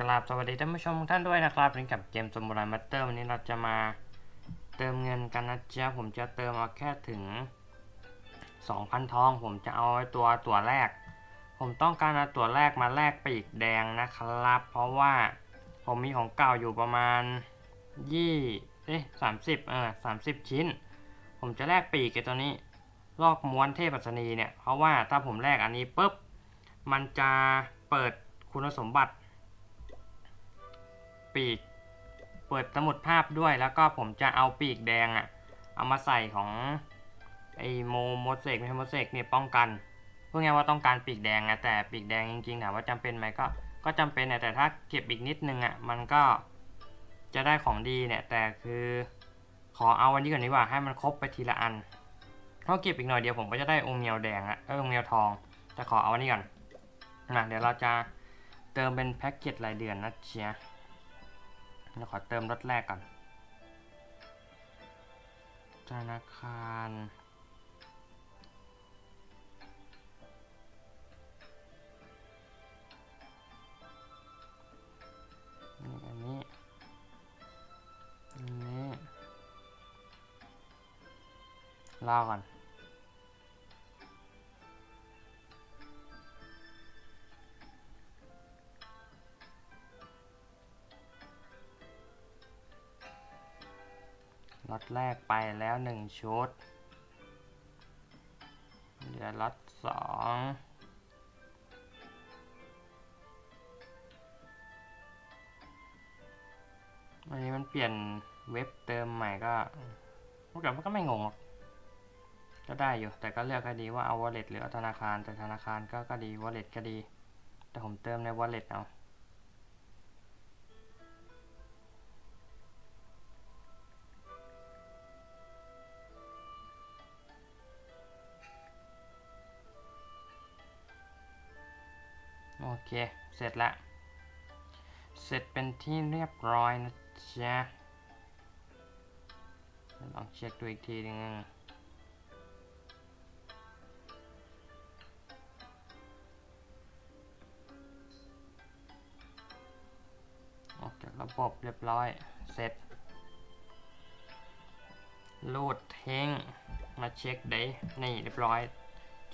กราบสวัสดีท่านผู้ชมทุกท่านด้วยนะครับวันนี้กับเกมสมุไรมัตเตอร์วันนี้เราจะมาเติมเงินกันนะจ๊ะผมจะเติมเอาแค่ถึง 2,000 ทอง ผมจะเอาไอ้ตัวตัวแรก ผมต้องการเอาตัวแรกมาแลกปีกแดงนะครับ เพราะว่าผมมีของเก่าอยู่ประมาณยี่เอ๊ะสามสิบเออสามสิบชิ้น ผมจะแลกปีกไอ้ตัวนี้ลอกม้วนเทพอัศนีเนี่ยเพราะว่าถ้าผมแลกอันนี้ปุ๊บมันจะเปิดคุณสมบัติ ปีก เปิดสมุดภาพด้วยแล้วก็ผมจะเอาปีกแดงอะเอามาใส่ของไอโมโมเสกไม่ใช่โมเสกเนี่ยป้องกันพูดง่ายว่าต้องการปีกแดงอะแต่ปีกแดงจริงๆถามว่าจำเป็นไหมก็ก็จำเป็นอะแต่ถ้าเก็บอีกนิดนึงอะมันก็จะได้ของดีเนี่ยแต่คือขอเอาวันนี้ก่อนดีกว่าให้มันครบไปทีละอันเพราเก็บอีกหน่อยเดียวผมก็จะได้องเมียวแดงอะเออองเมียวทองจะขอเอาวันนี้ก่อนนะเดี๋ยวเราจะเติมเป็นแพ็กเกจรายเดือนนะเชีย เราขอเติมรถแรกก่อน ธนาคารนี่อันนี้ อันนี้ รอก่อน แรกไปแล้วหนึ่งชุด เหลือล็อตสองวันนี้มันเปลี่ยนเว็บเติมใหม่ก็พวกเราก็ไม่งง ก็ได้อยู่ แต่ก็เลือกให้ดีว่าเอา wallet หรือเอาธนาคาร แต่ธนาคารก็ก็ดี wallet ก็ดี แต่ผมเติมใน wallet เอา เค เสร็จละ เสร็จเป็นที่เรียบร้อยนะจ๊ะ ลองเช็คดูอีกทีหนึงออกจากระบบเรียบร้อย เสร็จรูดเท้ง มาเช็คได้นี่เรียบร้อย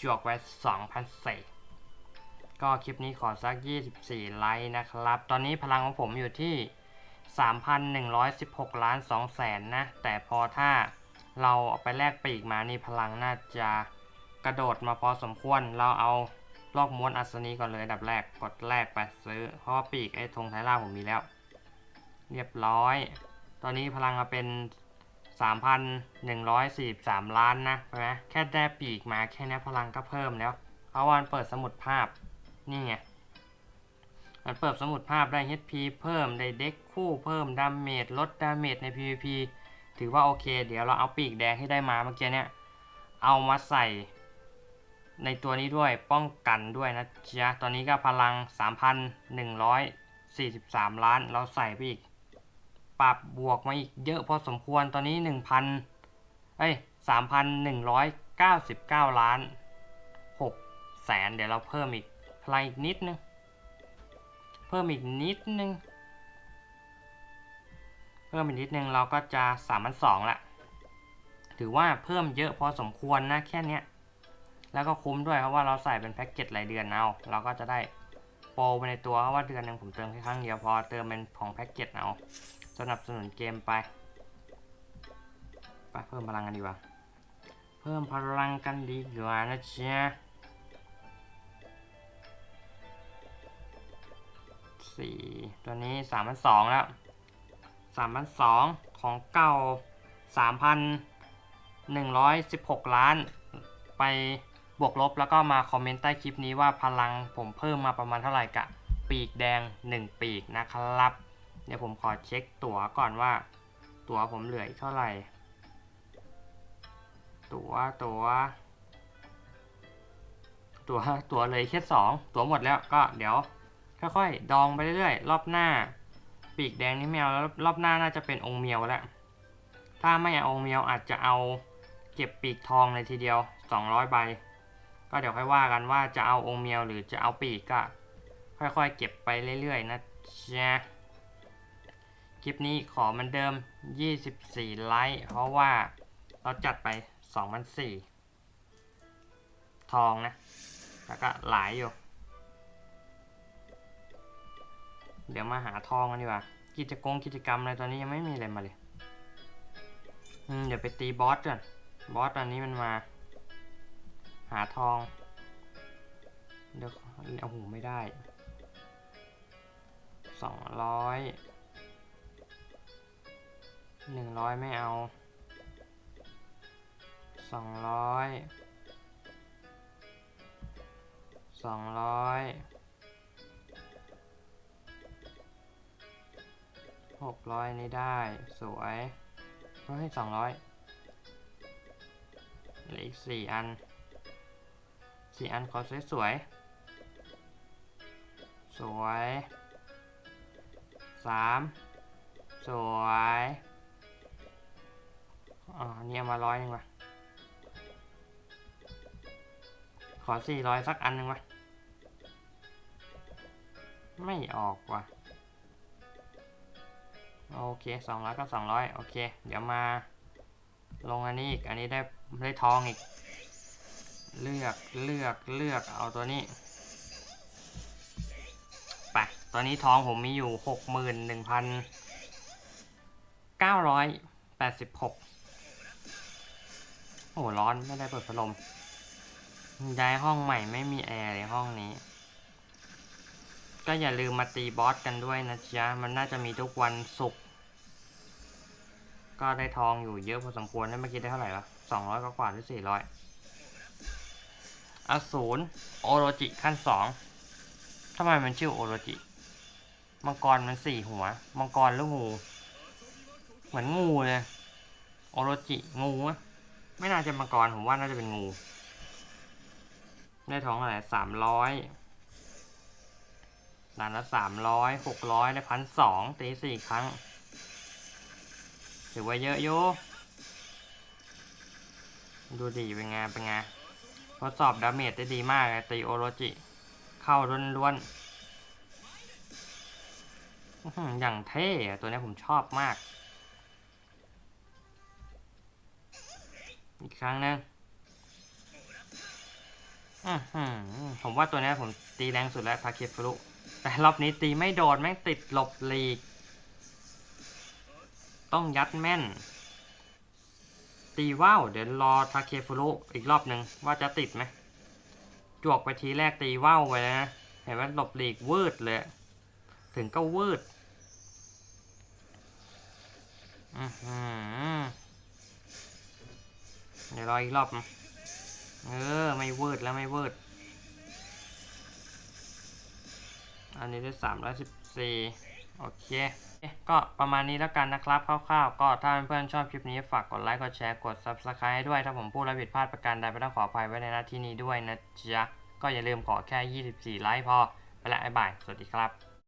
จวกไว้2,000เศษ ก็คลิปนี้ขอสัก 24 ไลค์นะครับ ตอนนี้พลังของผมอยู่ที่ 3,116 ล้าน2แสนนะ แต่พอถ้าเราเอาไปแลกปีกมานี่พลังน่าจะกระโดดมาพอสมควร เราเอาลอกม้วนอัศนีก่อนเลยดับแรก กดแรกไปซื้อ เพราะปีกไอ้ธงไทล่าผมมีแล้ว เรียบร้อย ตอนนี้พลังมาเป็น 3,143 ล้านนะใช่ไหมแค่ได้ปีกมาแค่นี้พลังก็เพิ่มแล้วเพราวันเปิดสมุดภาพ นี่ไงมันเปิดสมุดภาพได้ HP เพิ่มได้เด็กคู่เพิ่มดาเมจลดดาเมจใน PVP ถือว่าโอเค เดี๋ยวเราเอาปีกแดงที่ได้มาเมื่อกี้เนี่ย เอามาใส่ในตัวนี้ด้วยป้องกันด้วยนะจ๊ะตอนนี้ก็พลัง 3,143 ล้าน เราใส่ไปอีก ปรับบวกมาอีกเยอะพอสมควรตอนนี้ 1,000เอ้ย3,199 ล้าน6แสนเดี๋ยวเราเพิ่มอีก ลังอีกนิดนึง เพิ่มอีกนิดนึง เพิ่มอีกนิดนึงเราก็จะสามพันสองละ ถือว่าเพิ่มเยอะพอสมควรนะแค่นี้แล้วก็คุ้มด้วยเพราะว่าเราใส่เป็นแพ็กเกจรายเดือนเอา เราก็จะได้โปรไปในตัวเพราะว่าเดือนหนึ่งผมเติมแค่ครั้งเดียวพอเติมเป็นของแพ็กเกจเอาสนับสนุนเกมไปไปเพิ่มพลังกันดีกว่า เพิ่มพลังกันดีกว่านะจ๊ะ สี่ตัวนี้สามพันสองแล้วสามพันสองของเก่าสามพันหนึ่งร้อยสิบหกล้าน ไปบวกลบแล้วก็มาคอมเมนต์ใต้คลิปนี้ว่าพลังผมเพิ่มมาประมาณเท่าไหร่กะ ปีกแดง1ปีกนะครับ เดี๋ยวผมขอเช็คตั๋วก่อนว่า ตั๋วผมเหลืออีกเท่าไหร่ ตั๋วตั๋วตั๋วตั๋วเลยแค่สองตั๋วหมดแล้วก็เดี๋ยว ค่อยๆ ดองไปเรื่อยๆ รอบหน้า ปีกแดงนี่แมวแล้วรอบหน้าน่าจะเป็นองค์เมียวแล้ว ถ้าไม่เอาองค์เมียวอาจจะเอาเก็บปีกทองเลยทีเดียว 200 ใบ ก็เดี๋ยวค่อยว่ากันว่าจะเอาองค์เมียวหรือจะเอาปีกก็ค่อยๆ เก็บไปเรื่อยๆ นะจ๊ะคลิปนี้ขอเหมันเดิม 24 ไลค์ เพราะว่าเราจัดไป2,004ทองนะ แล้วก็หลายอยู่ เดี๋ยวมาหาทองกันดีกว่า กิจกรรมกิจกรรมอะไรตอนนี้ยังไม่มีอะไรมาเลย อืมเดี๋ยวไปตีบอสก่อน บอสตอนนี้มันมา หาทอง เดี๋ยวโอ้โหไม่ได้ สองร้อย หนึ่งร้อยไม่เอา สองร้อย สองร้อย หกร้อยนี่ได้สวยเฮ้สองร้อยเหลืออีกสี่อันสี่อันขอสวยสวยสวยสามสวยอ๋อเนี่ยมาร้อยหนึงว่ะขอสี่ร้อยสักอันหนึ่งวะไม่ออกว่ะ โอเคสองร้อยก็สองร้อยโอเค เดี๋ยวมาลงอันนี้อีก อันนี้ได้ได้ทองอีก เลือกเลือกเลือกเอาตัวนี้ ไป ตอนนี้ทองผมมีอยู่หกหมื่นหนึ่งพันเก้าร้อยแปดสิบหกโอ้ร้อนไม่ได้เปิดพัดลมย้ายห้องใหม่ไม่มีแอร์ในห้องนี้ ก็อย่าลืมมาตีบอสกันด้วยนะจ๊ะ มันน่าจะมีทุกวันศุกร์ ก็ได้ทองอยู่เยอะพอสมควรนะเมื่อกี้ได้เท่าไหร่วะสองร้อยกว่าๆหรือสี่ร้อยอสูรโอโรจิขั้นสองทำไมมันชื่อโอโรจิ มังกรมันสี่หัว มังกรหรืองู เหมือนงูเลย โอโรจิงูอะไม่น่าจะมังกรผมว่าน่าจะเป็นงู ได้ทองเท่าไหร่สามร้อย ด่านละสามร้อยหกร้อยได้พันสองตีสี่ครั้ง ถือว่าเยอะอยู่ดูดีเป็นไงเป็นไงทดสอบดาเมจได้ดีมากเลยตีโอโรจิ เข้าล้วนๆอื้อหือย่างเท่ตัวนี้ผมชอบมาก อีกครั้งหนึงอื้อหือผมว่าตัวนี้ผมตีแรงสุดแล้วพาเคฟรุ แต่รอบนี้ตีไม่โดนแม่งติดหลบหลีก ต้องยัดแม่น ตีว่าวเดี๋ยวรอทาเคฟุรุอีกรอบหนึ่งว่าจะติดไหมจวกไปทีแรกตีว่าวไปนะ เห็นว่าหลบหลีกวืดเลย ถึงก็วืดเดี๋ยวรออีกรอบนะเออ ไม่วืดแล้วไม่วืด อันนี้ได้สามร้อยสิบสี่โอเค ก็ประมาณนี้แล้วกันนะครับคร่าวๆ ก็ถ้าเพื่อนๆชอบคลิปนี้ฝากกดไลค์ กดแชร์ กด Subscribe ให้ด้วย ถ้าผมพูดและผิดพลาดประการใดไม่ต้องขออภัยไว้ในหน้าที่นี้ด้วยนะจ๊ะ ก็อย่าลืมขอแค่ 24 ไลค์พอ ไปละบ๊ายบาย สวัสดีครับ